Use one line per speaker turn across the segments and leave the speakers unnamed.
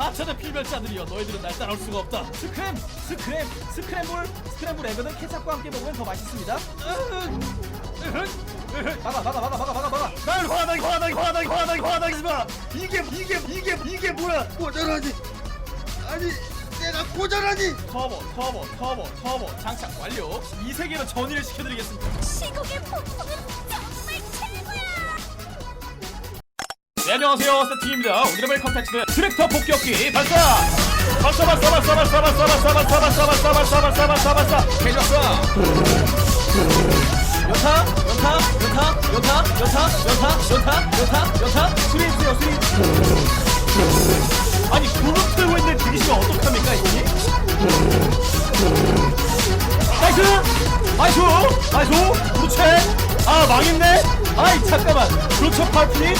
하찮은 필멸자들이여 너희들은 날 따라올 수가 없다 스크램! 스크램! 스크램블! 스크램블 에그는 케찹과 함께 먹으면 더 맛있습니다! 막아 막아 막아 막아 막아 막아
날 화나게 화나게 화나게 화나게 화나게 하지마 이게 이게 이게 이게 뭐야 고절하니 아니 내가 고절하니
터보 터보 터보 터보 장착 완료 이 세계로 전이를 시켜드리겠습니다
시국의 폭풍은
네 안녕하세요 세팅입니다 오늘의 벨 컨텐츠는 트랙터 폭격기 발사 발사 발사 발사 발사 발사 발사 발사 발사 발사 발사 발사 발사 발사 개좋어 연타 연타 연타 연타 연타 연타 연타 연타 연타 스윙스요 스윙 아니 불을 틀고 있는데 들이시면 어떡합니까 이분이 나이스 나이스 나이스 그렇지 아 망했네 아이 잠깐만 그렇죠 팔핀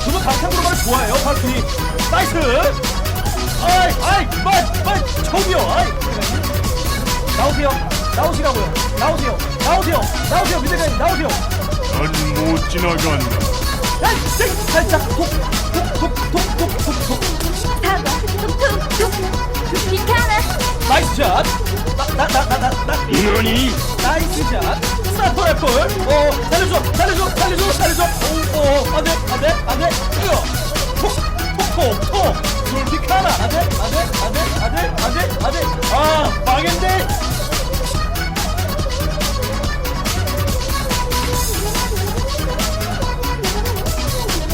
이 저도 강창으로 가를 좋아해요 팔핀이 나이스! 아이 아이 빨빨 저기요 아이. 나오세요 나오시라고요 나오세요 나오세요 나오세요 미대장님 나오세요.
난 못 지나간다.
아이 쌩 살짝 톡톡톡톡톡톡톡.
사과, 툭툭툭, 비카나,
나이스 샷. 나나나나나
너니?
나이스 샷. 스나퍼 래플 어 살려줘 살려줘 살려줘 살려줘. 오오 안돼 안돼